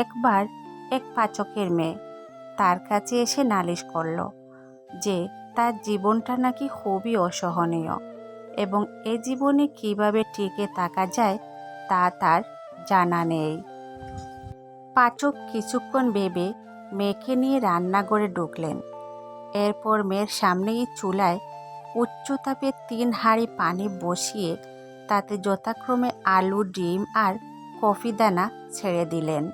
একবার এক পাচকের মেয়ে তার কাছে এসে নালিশ করল যে, তার জীবনটা নাকি খুবই অসহনীয় এবং এ জীবনে কীভাবে টিকে থাকা যায় তা তার জানা নেই। পাচক কিছুক্ষণ ভেবে মেয়েকে নিয়ে রান্নাঘরে ঢুকলেন। এরপর মেয়ের সামনেই চুলায় উচ্চতাপে তিন হাঁড়ি পানি বসিয়ে তাতে যথাক্রমে আলু, ডিম আর কফি দানা ছেড়ে দিলেন।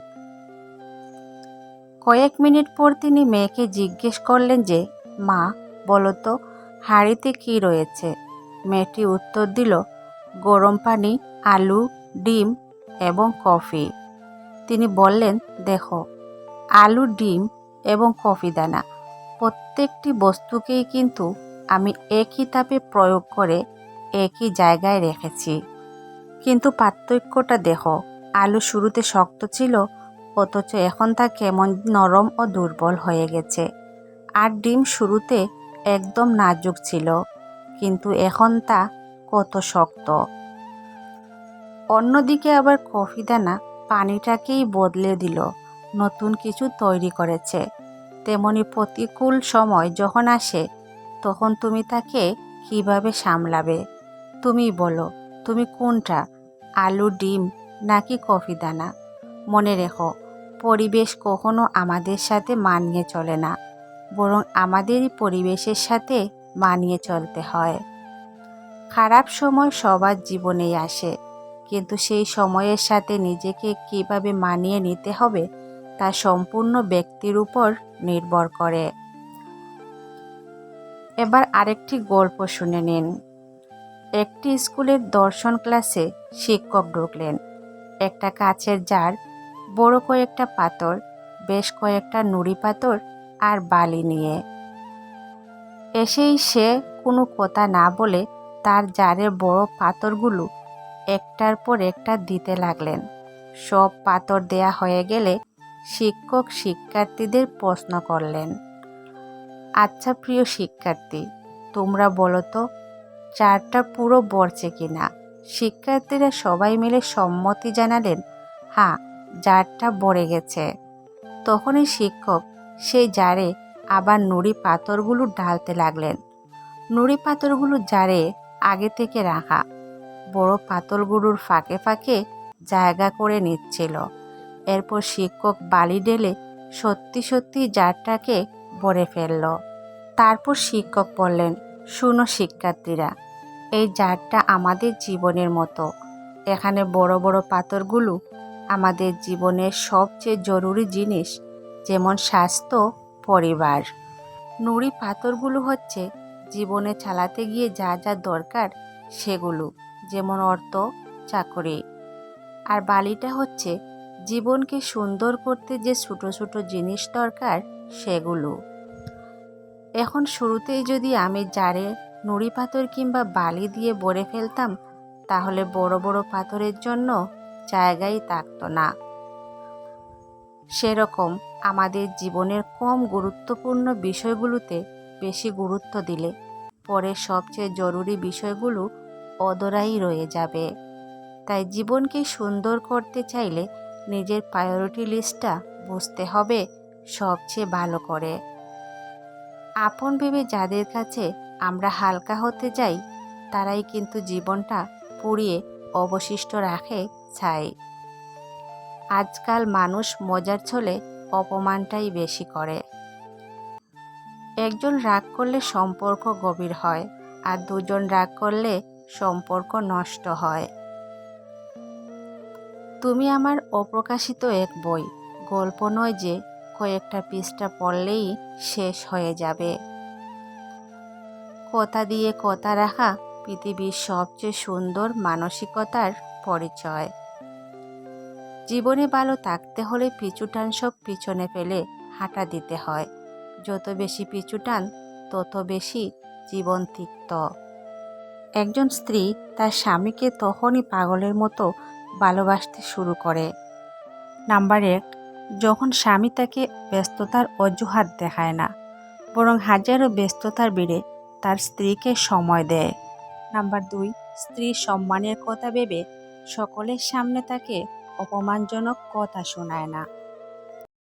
কয়েক মিনিট পর তিনি মেয়েকে জিজ্ঞেস করলেন যে, মা, বলো তো, হাঁড়িতে কী রয়েছে? মেয়েটি উত্তর দিল, গরম পানি, আলু, ডিম এবং কফি। তিনি বললেন, দেখো, আলু, ডিম এবং কফি দানা, প্রত্যেকটি বস্তুকেই কিন্তু আমি একই তাপে প্রয়োগ করে একই জায়গায় রেখেছি। কিন্তু পার্থক্যটা দেখো, আলু শুরুতে শক্ত ছিল অথচ এখন তা কেমন নরম ও দুর্বল হয়ে গেছে। আর ডিম শুরুতে একদম নাজুক ছিল, কিন্তু এখন তা কত শক্ত। অন্যদিকে আবার কফি দানা পানিটাকেই বদলে দিল, নতুন কিছু তৈরি করেছে। তেমনি প্রতিকূল সময় যখন আসে, তখন তুমি তাকে কীভাবে সামলাবে? তুমি বলো, তুমি কোনটা, আলু, ডিম নাকি কফি দানা? মনে রেখো পরিবেশ কখনো আমাদের সাথে মানিয়ে চলে না, বরং আমাদেরই পরিবেশের সাথে মানিয়ে চলতে হয়। খারাপ সময় সবার জীবনেই আসে, কিন্তু সেই সময়ের সাথে নিজেকে কীভাবে মানিয়ে নিতে হবে তা সম্পূর্ণ ব্যক্তির উপর নির্ভর করে। এবার আরেকটি গল্প শুনে নিন। একটি স্কুলের দর্শন ক্লাসে শিক্ষক ঢুকলেন। একটা কাছের জার বড় কয়েকটা পাথর, বেশ কয়েকটা নুড়ি পাথর আর বালি নিয়ে। এসেই সে কোনো কথা না বলে তার জারে বড় পাথরগুলো একটার পর একটা দিতে লাগলেন। সব পাথর দেয়া হয়ে গেলে শিক্ষক শিক্ষার্থীদের প্রশ্ন করলেন আচ্ছা প্রিয় শিক্ষার্থী, তোমরা বলো তো, চারটা পুরো বরছে কিনা? শিক্ষার্থীরা সবাই মিলে সম্মতি জানালেন হ্যাঁ জারটা বড়ে গেছে। তখনই শিক্ষক সেই জারে আবার নুড়ি পাথরগুলো ঢালতে লাগলেন। নুড়ি পাথরগুলো জারে আগে থেকে রাখা। বড় পাথরগুলোর ফাঁকে ফাঁকে জায়গা করে নিচ্ছিল। এরপর শিক্ষক বালি ঢেলে সত্যি সত্যি জারটাকে ভরে ফেলল। তারপর শিক্ষক বললেন, শুনো শিক্ষার্থীরা, এই জারটা আমাদের জীবনের মতো। এখানে বড় বড় পাথরগুলো আমাদের জীবনের সবচেয়ে জরুরি জিনিস, যেমন স্বাস্থ্য, পরিবার। নুড়ি পাথরগুলো হচ্ছে জীবনে চালাতে গিয়ে যা যা দরকার সেগুলো, যেমন অর্থ, চাকরি। আর বালিটা হচ্ছে জীবনকে সুন্দর করতে যে ছোটো ছোটো জিনিস দরকার সেগুলো। এখন শুরুতেই যদি আমি জারে নুড়ি পাথর কিংবা বালি দিয়ে ভরে ফেলতাম, তাহলে বড় বড় পাথরের জন্য জায়গাই থাকতো না। সেরকম আমাদের জীবনের কম গুরুত্বপূর্ণ বিষয়গুলোতে বেশি গুরুত্ব দিলে পরে সবচেয়ে জরুরি বিষয়গুলো অদরাই রয়ে যাবে। তাই জীবনকে সুন্দর করতে চাইলে নিজের প্রায়োরিটি লিস্টটা বুঝতে হবে সবচেয়ে ভালো করে। আপন ভেবে যাদের কাছে আমরা হালকা হতে যাই তারাই কিন্তু জীবনটা পুড়িয়ে অবশিষ্ট রাখে ছাই। আজকাল মানুষ মজার ছলে অপমানটাই বেশি করে। একজন রাগ করলে সম্পর্ক গভীর হয়, আর দুজন রাগ করলে সম্পর্ক নষ্ট হয়। তুমি আমার অপ্রকাশিত এক বই, গল্প নয় যে কয়েকটা পৃষ্ঠা পড়লেই শেষ হয়ে যাবে। কথা দিয়ে কথা রাখা পৃথিবীর সবচেয়ে সুন্দর মানসিকতার পরিচয়। জীবনে ভালো থাকতে হলে পিছুটান সব পিছনে ফেলে হাঁটা দিতে হয়। যত বেশি পিছুটান, তত বেশি জীবন তিক্ত। একজন স্ত্রী তার স্বামীকে তখনই পাগলের মতো ভালোবাসতে শুরু করে। নাম্বার এক, যখন স্বামী তাকে ব্যস্ততার অজুহাত দেখায় না, বরং হাজারো ব্যস্ততার বেড়ে তার স্ত্রীকে সময় দেয়। নাম্বার দুই স্ত্রীর সম্মানের কথা ভেবে সকলের সামনে তাকে অপমানজনক কথা শোনায় না।